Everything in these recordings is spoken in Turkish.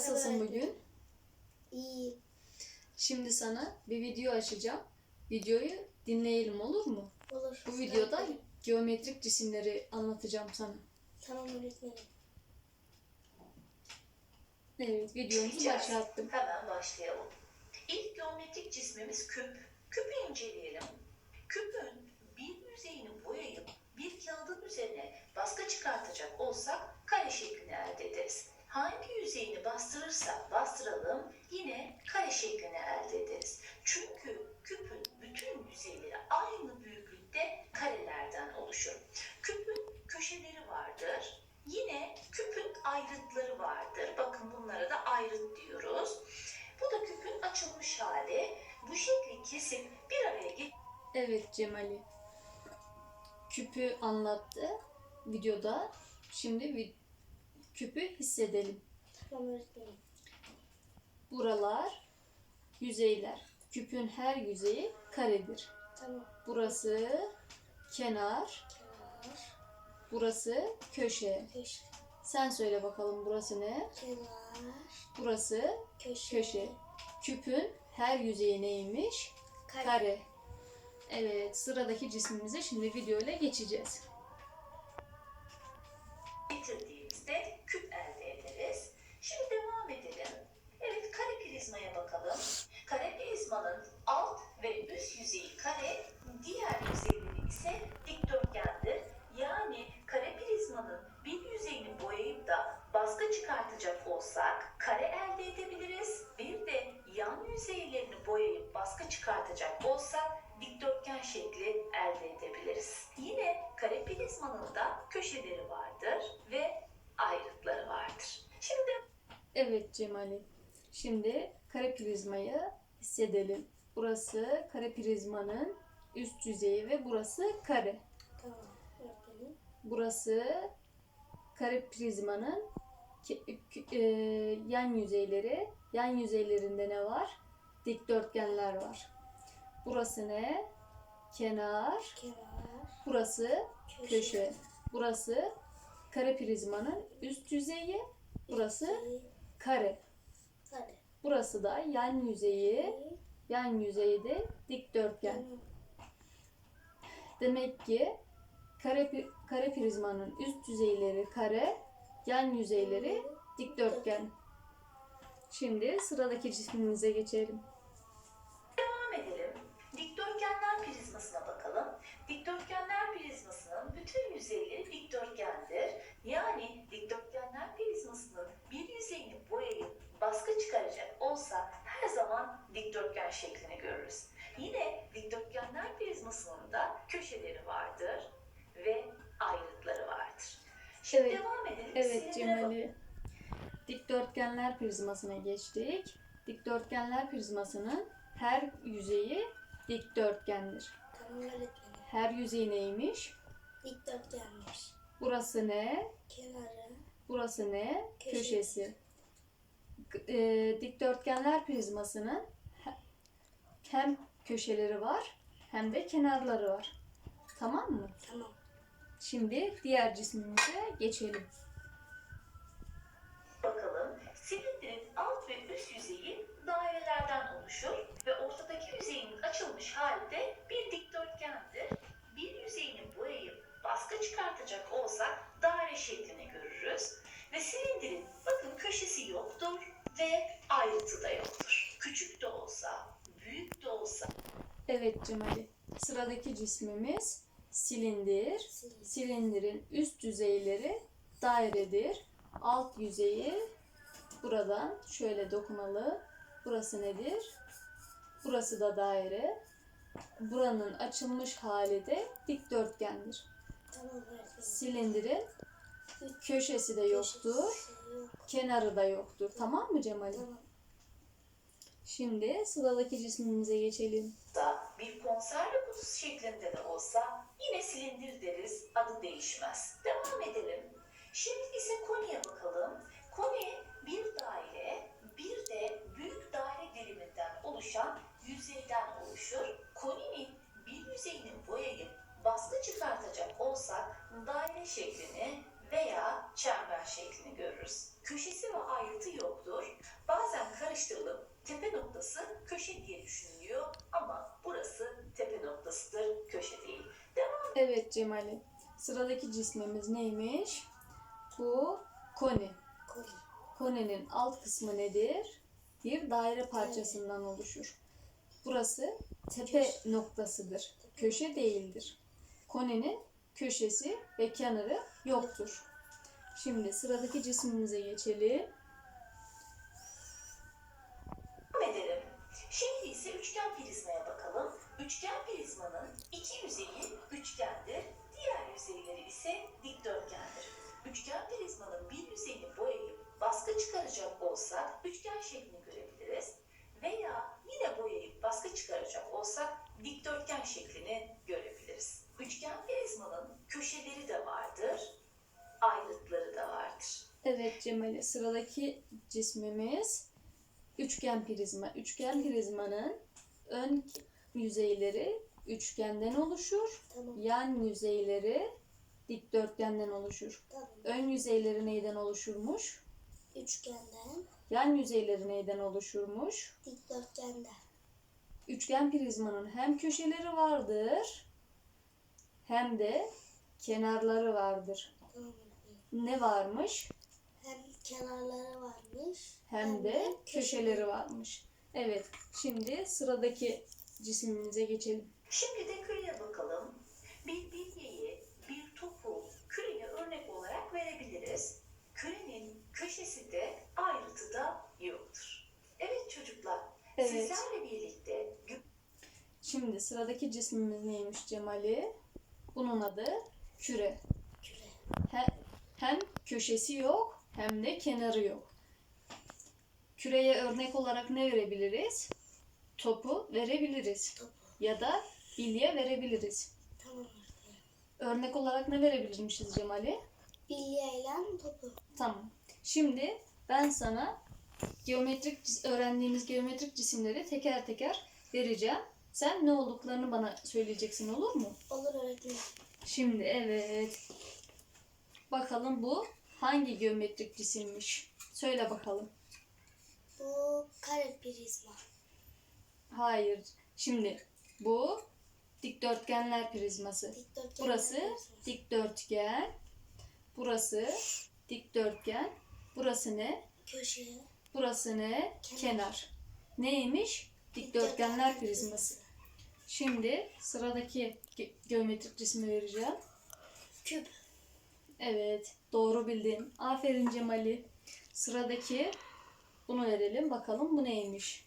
Nasılsın bugün? İyi. Şimdi sana bir video açacağım. Videoyu dinleyelim olur mu? Olur. Bu videoda geometrik cisimleri anlatacağım sana. Tamam öğretmenim. Evet, videomuzu başlattım. Hemen başlayalım. İlk geometrik cismimiz küp. Küpü inceleyelim. Küpün bir yüzeyini boyayıp bir kağıdın üzerine baskı çıkartacak olsak kare şeklini elde ederiz. Hangi yüzeyini bastırırsak bastıralım yine kare şeklini elde ederiz. Çünkü küpün bütün yüzeyleri aynı büyüklükte karelerden oluşur. Küpün köşeleri vardır. Yine küpün ayrıtları vardır. Bakın bunlara da ayrıt diyoruz. Bu da küpün açılmış hali. Bu şekli kesip bir araya getirip Evet Cemali. Küpü anlattı videoda. Şimdi küpü hissedelim. Buralar yüzeyler. Küpün her yüzeyi karedir. Tamam. Burası kenar, Kenar. burası köşe. Köşe. Sen söyle bakalım burası ne? Kenar. Burası Köşe. köşe. Küpün her yüzeyi neymiş? Kare. Kare. Evet, sıradaki cismimize şimdi video ile geçeceğiz. getirdiğimizde da köşeleri vardır ve ayrıtları vardır. Şimdi Evet Cemali. Şimdi kare prizmayı hissedelim. Burası kare prizmanın üst yüzeyi ve burası kare. Tamam. Burası kare prizmanın e, yan yüzeyleri. Yan yüzeylerinde ne var? Dikdörtgenler var. Burası ne? Kenar. Kenar. Burası Köşe. köşe. Burası kare prizmanın üst yüzeyi. Burası kare. Kare. Burası da yan yüzeyi. Yan yüzeyi de dikdörtgen. Demek ki kare, kare prizmanın üst yüzeyleri kare, yan yüzeyleri dikdörtgen. Şimdi sıradaki cismimize geçelim. Yüzeyleri dikdörtgendir. Yani dikdörtgenler prizmasının bir yüzeyini boyayıp baskı çıkaracak olsa her zaman dikdörtgen şeklini görürüz. Yine dikdörtgenler prizmasının da köşeleri vardır ve ayrıtları vardır. Şimdi Evet, devam edelim. Evet. Cemali. Dikdörtgenler prizmasına geçtik. Dikdörtgenler prizmasının her yüzeyi dikdörtgendir. Her yüzeyi neymiş? Dikdörtgenmiş. Burası ne? Kenarı. Burası ne? Köşesi. Köşesi. E, dikdörtgenler prizmasının he- hem köşeleri var hem de kenarları var. Tamam mı? Tamam. Şimdi diğer cismimize geçelim. Bakalım silindirin alt ve üst yüzeyi dairelerden oluşur ve ortadaki yüzeyinin açılmış hali ve ayrıtı da yoktur. Küçük de olsa, büyük de olsa Evet Cemali. Sıradaki cismimiz silindir. Sil. Silindirin üst yüzeyleri dairedir. Alt yüzeyi buradan şöyle dokunalım. Burası nedir? Burası da daire. Buranın açılmış hali de dikdörtgendir. Silindirin köşesi de yoktur, Köşesi yok. kenarı da yoktur. Tamam mı Cemali? Tamam. Şimdi sıradaki cismimize geçelim. da bir konserve kutusu şeklinde de olsa yine silindir deriz, adı değişmez. Devam edelim. Şimdi ise koniye bakalım. Koni bir daire, bir de büyük daire diliminden oluşan yüzeyden oluşur. Koninin bir yüzeyini boyayıp baskı çıkartacak olsak daire şeklini veya çember şeklini görürüz. Köşesi ve ayrıtı yoktur. Bazen karıştırılıp tepe noktası köşe diye düşünülüyor ama burası tepe noktasıdır, köşe değil. Devam. Evet Cemal'im. Sıradaki cismimiz neymiş? Bu koni. Koni. Koninin alt kısmı nedir? Bir daire parçasından oluşur. Burası tepe noktasıdır. Köşe değildir. Koninin köşesi ve kenarı yoktur. Şimdi sıradaki cismimize geçelim. Edelim. Şimdi ise üçgen prizmaya bakalım. Üçgen prizmanın iki yüzeyi üçgendir, diğer yüzeyleri ise dikdörtgendir. Üçgen prizmanın bir yüzeyini boyayıp baskı çıkaracak olsak üçgen şeklini görebiliriz. Veya yine boyayıp baskı çıkaracak olsak dikdörtgen şeklini görebiliriz. Üçgen prizmanın köşeleri de vardır, ayrıtları da vardır. Evet Cemali sıradaki cismimiz üçgen prizma. Üçgen prizmanın ön yüzeyleri üçgenden oluşur. Tamam. Yan yüzeyleri dikdörtgenden oluşur. Tamam. Ön yüzeyleri neyden oluşurmuş? Üçgenden, Yan yüzeyleri neyden oluşurmuş? dikdörtgenden. Üçgen prizmanın hem köşeleri vardır hem de kenarları vardır. Ne varmış? Hem kenarları varmış. Hem de köşeleri varmış. Evet, şimdi sıradaki cisimimize geçelim. Şimdi de küreye bakalım. Bir bilyeyi, bir topu küreye örnek olarak verebiliriz. Kürenin köşesi de ayrıtı da yoktur. Evet çocuklar, Evet. sizlerle birlikte Şimdi sıradaki cismimiz neymiş Cemali? Bunun adı küre. Küre. He- Hem köşesi yok hem de kenarı yok. Küreye örnek olarak ne verebiliriz? Topu verebiliriz. Topu. Ya da bilye verebiliriz. Tamam. Örnek olarak ne verebilirmişiz Cemali? Bilyeyle topu. Tamam. Şimdi ben sana geometrik öğrendiğimiz geometrik cisimleri teker teker vereceğim. Sen ne olduklarını bana söyleyeceksin olur mu? Olur öğretmenim. Şimdi evet. Bakalım bu hangi geometrik cisimmiş? Söyle bakalım. Bu kare prizma. Hayır. Şimdi bu dikdörtgenler prizması. Dikdörtgen. Burası prizması. dikdörtgen. Burası dikdörtgen. Burası ne? Köşe. Burası ne? Kenar. Kenar. Neymiş? Dikdörtgenler prizması. Şimdi sıradaki ge- geometrik cismi vereceğim. Küp. Evet, doğru bildin. Aferin Cemali. Sıradaki bunu verelim. Bakalım bu neymiş?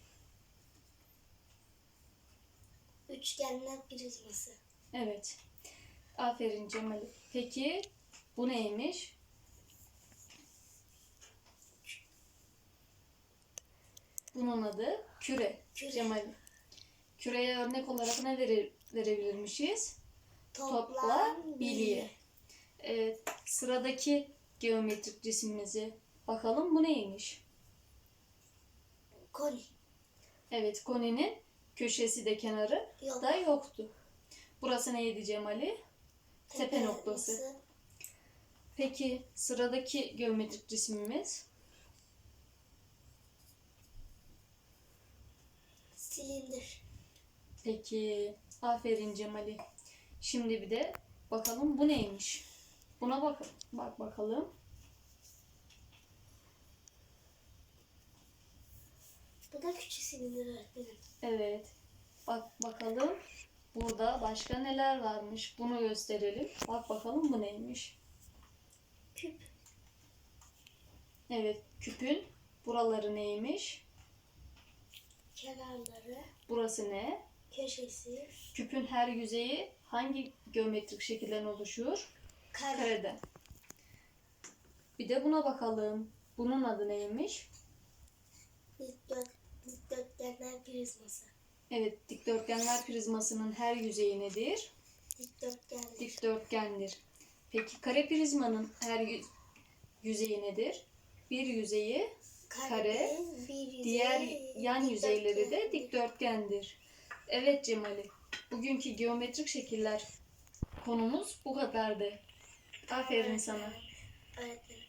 Üçgenler prizması. Evet. Aferin Cemali. Peki bu neymiş? Bunun adı küre. Küre. Cemali. Küreye örnek olarak ne vere- verebilirmişiz? Topla, bilye. Evet, sıradaki geometrik cisimimize bakalım bu neymiş? Koni. Evet, koninin köşesi de kenarı Yok. da yoktu. Burası neydi Cemali? Tepe noktası. Peki sıradaki geometrik cisimimiz? Silindir. Peki, aferin Cemali. Şimdi bir de bakalım bu neymiş? Buna bak, bak bakalım. Bu da küçük silindir öğretmenim. Evet. Bak bakalım. Burada başka neler varmış? Bunu gösterelim. Bak bakalım bu neymiş? Küp. Evet, küpün buraları neymiş? Kenarları. Burası ne? Köşesi. Küpün her yüzeyi hangi geometrik şekilden oluşur? Kare. Kareden. Bir de buna bakalım. Bunun adı neymiş? Dikdört, dikdörtgenler prizması. Evet, dikdörtgenler prizmasının her yüzeyi nedir? Dikdörtgenler. Dikdörtgendir. Peki kare prizmanın her yü- yüzeyi nedir? Bir yüzeyi kare, yüzey, Diğer yan yüzeyleri de dikdörtgen. dikdörtgendir. Evet Cemali. Bugünkü geometrik şekiller konumuz bu kadardı. Aferin sana. Öğretmenim.